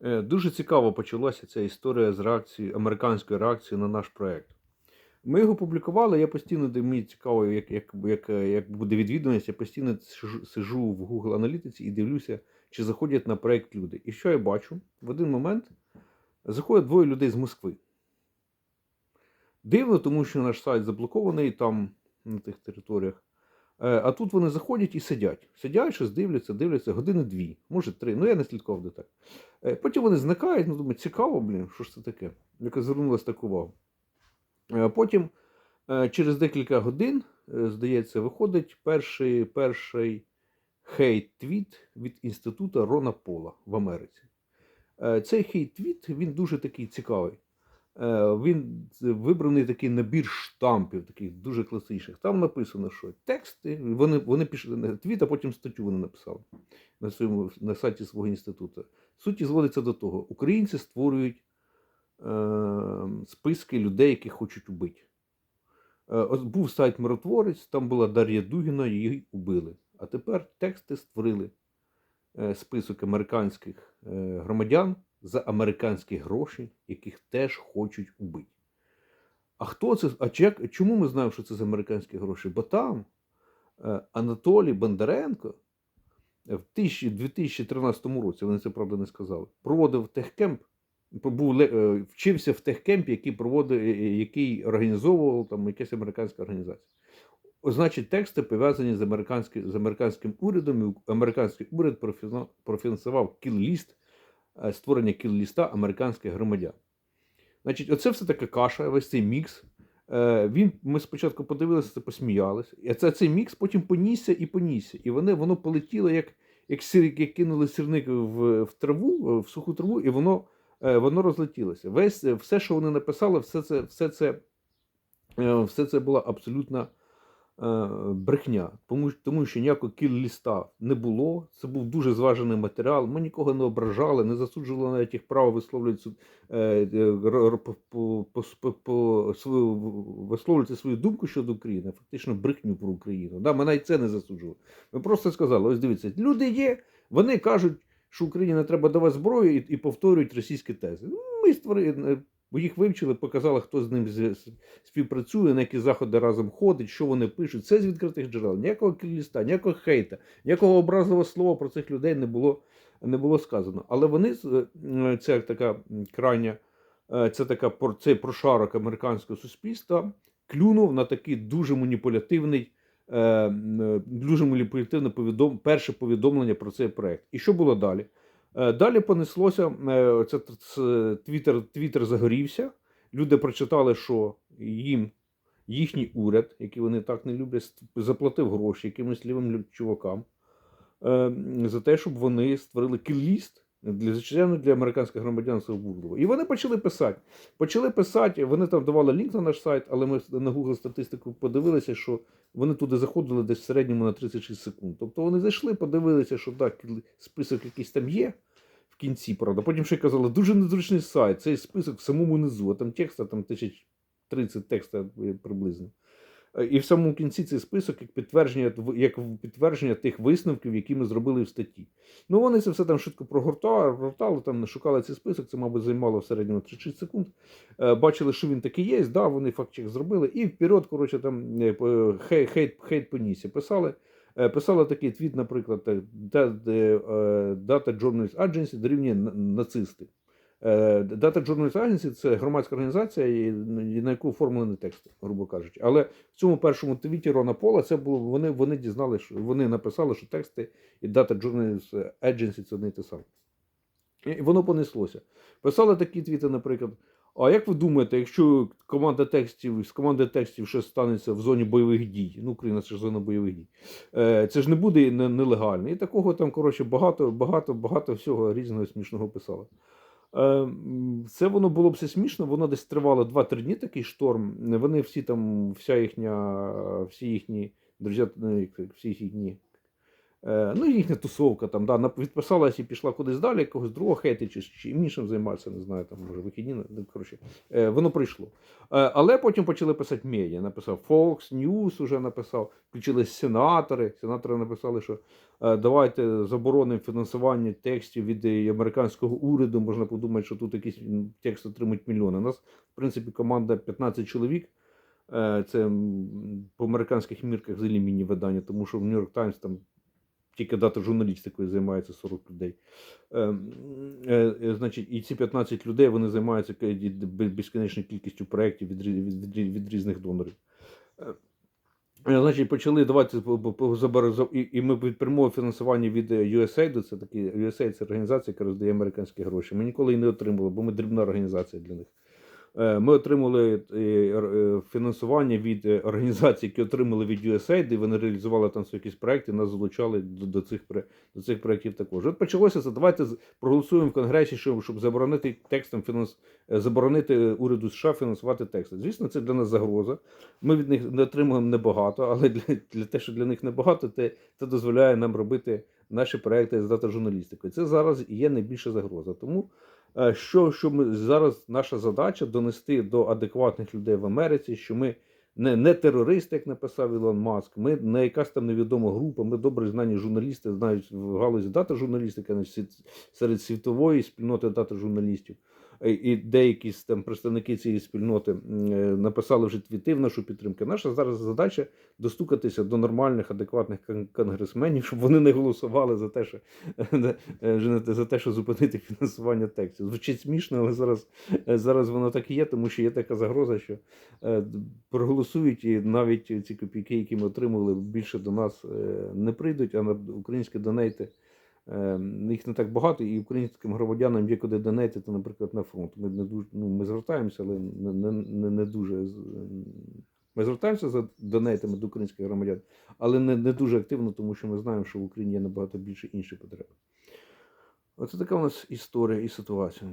Е, Дуже цікаво почалася ця історія з реакцією, американської реакції на наш проект. Ми його публікували, я постійно мені цікаво, як, як, як, як буде відвідуваність, я постійно сижу, в Google аналітиці і дивлюся, чи заходять на проект люди. І що я бачу? В один момент заходять двоє людей з Москви. Дивно, тому що наш сайт заблокований там, на тих територіях. Е, А тут вони заходять і сидять. Сидять, щось дивляться, дивляться години дві, може три. Ну я не слідкував де так. Е, Потім вони зникають, ну думаю, цікаво, блін, що ж це таке? Яка звернулася таку увагу. Е, Потім через декілька годин, здається, виходить перший, перший хейт-твіт від інституту Рона Пола в Америці. Цей хейт-твіт він дуже такий цікавий. Е, Він вибраний такий набір штампів, таких дуже класичних. Там написано, що тексти, вони, вони пішли на твіт, а потім статтю вони написали на, своєму, на сайті свого інституту. Суть зводиться до того: українці створюють е, списки людей, яких хочуть убити. Е, був сайт Миротворець, там була Дар'я Дугіна, її убили. А тепер тексти створили е, список американських е, громадян за американські гроші, яких теж хочуть убити. А хто це? А чому ми знаємо, що це за американські гроші? Бо там е, Анатолій Бондаренко в 2013 році, вони це правда не сказали, проводив техкемп, був, е, вчився в техкемпі, який проводив, е, е, який організовував там якась американська організація. Значить, тексти пов'язані з, американським, з американським урядом, і американський уряд профінансував кіл-ліст, е, створення кіл-ліста американських громадян. Значить, оце все така каша, весь цей мікс. Е, Він, ми спочатку подивилися, це посміялися. І це, цей мікс потім понісся і понісся. І вони, воно полетіло, як, як, сир, як кинули сірник в, в траву, в суху траву, і воно, е, воно розлетілося. Весь, е, все, що вони написали, все це, все це, е, все це була абсолютна е, брехня. Тому, тому що ніякого кіл-ліста не було. Це був дуже зважений матеріал. Ми нікого не ображали, не засуджували навіть їх право висловлювати е, е, висловлювати свою думку щодо України, фактично брехню про Україну. Да, ми навіть це не засуджували. Ми просто сказали: ось дивіться, люди є, вони кажуть, що Україні не треба давати зброю і, і повторюють російські тези. Ми створили, е, їх вивчили, показали, хто з ним співпрацює, на які заходи разом ходить, що вони пишуть. Це з відкритих джерел. Ніякого кіліста, ніякого хейта, ніякого образливого слова про цих людей не було, не було сказано. Але вони е, це така крайня, е, це така цей прошарок американського суспільства клюнув на такий дуже маніпулятивний. е, м, Дуже маніпулятивне повідом... перше повідомлення про цей проект. І що було далі? Е, Далі понеслося, е, це, Твіттер, Твіттер загорівся. Люди прочитали, що їм їхній уряд, який вони так не люблять, заплатив гроші якимось лівим чувакам е, за те, щоб вони створили кілліст для звичайно для американських громадян це. І вони почали писати. Почали писати, вони там давали лінк на наш сайт, але ми на Google статистику подивилися, що вони туди заходили десь в середньому на 36 секунд. Тобто вони зайшли, подивилися, що так, список якийсь там є в кінці, правда. Потім ще казали, дуже незручний сайт, цей список в самому низу, а там текста там тисяч 30 текста е, приблизно. Е, І в самому кінці цей список як підтвердження, як підтвердження тих висновків, які ми зробили в статті. Ну, вони це все там швидко прогортали, там шукали цей список, це, мабуть, займало в середньому 36 секунд. Е, Бачили, що він такий є, да, вони факт-чек зробили, і вперед, коротше, там хейт, хейт понісся. Писали, е, писали такий твіт, наприклад, е, де, е, Data Journalist Agency дорівнює нацисти. Е, Data Journalist Agency – це громадська організація, на яку оформлені тексти, грубо кажучи. Але в цьому першому твіті Рона Пола це було вони, вони дізнали, що вони написали, що тексти і Data Journalist Agency це одне й те саме. І воно понеслося. Писали такі твіти, наприклад. А як ви думаєте, якщо команда текстів з команди текстів щось станеться в зоні бойових дій, ну Україна це ж зона бойових дій, е, це ж не буде не- нелегально. І такого там, коротше, багато, багато, багато всього різного смішного писали. Е, Це воно було б все смішно, воно десь тривало 2-3 дні такий шторм. Вони всі там, вся їхня, всі їхні друзі, ну, всі їхні ну, їхня тусовка там, да, відписалась і пішла кудись далі, якогось другого хейти чи, чи іншим займатися, не знаю, там, може, вихідні, ну, коротше, е, воно пройшло. Е, але потім почали писати медіа. Написав Fox News уже написав, включились сенатори. Сенатори написали, що е, давайте заборонимо фінансування текстів від е, американського уряду. Можна подумати, що тут якийсь текст отримують мільйони. У нас, в принципі, команда 15 чоловік. Е, Це по американських мірках взагалі міні-видання, тому що в Нью-Йорк Таймс там тільки дата журналістикою займається 40 людей. Е, е, е, значить, і ці 15 людей вони займаються безкінечною кількістю проєктів від, від, від, від різних донорів. Е, е, Значить, почали давати і, і ми прямого фінансування від е, USAID, це такі USAID це організація, яка роздає американські гроші. Ми ніколи її не отримали, бо ми дрібна організація для них. Е, Ми отримали е, е, фінансування від організацій, які отримали від USAID, і вони реалізували там свої якісь проекти, нас залучали до, цих, до цих проєктів також. От почалося це. Давайте проголосуємо в Конгресі, щоб, щоб заборонити текстом фінанс, заборонити уряду США фінансувати тексти. Звісно, це для нас загроза. Ми від них не отримуємо небагато, але для, для те, що для них небагато, це, це дозволяє нам робити наші проекти з дата журналістикою. Це зараз є найбільша загроза. Тому що, що ми зараз наша задача донести до адекватних людей в Америці, що ми не, не терористи, як написав Ілон Маск, ми не якась там невідома група, ми добре знані журналісти, знають в галузі дата журналістики, серед світової спільноти дата журналістів. Е, І деякі там представники цієї спільноти е, написали вже твіти в нашу підтримку. Наша зараз задача достукатися до нормальних, адекватних кон- конгресменів, щоб вони не голосували за те, що е, за те, що зупинити фінансування текстів. Звучить смішно, але зараз, зараз воно так і є, тому що є така загроза, що проголосують, і навіть ці копійки, які ми отримували, більше до нас не прийдуть, а на українські донейти. Е, Їх не так багато, і українським громадянам є куди донейтити, наприклад, на фронт. Ми не дуже ну, ми звертаємося, але не, не, не, дуже. Ми звертаємося за донейтами до українських громадян, але не, не дуже активно, тому що ми знаємо, що в Україні є набагато більше інших потреб. Оце така у нас історія і ситуація.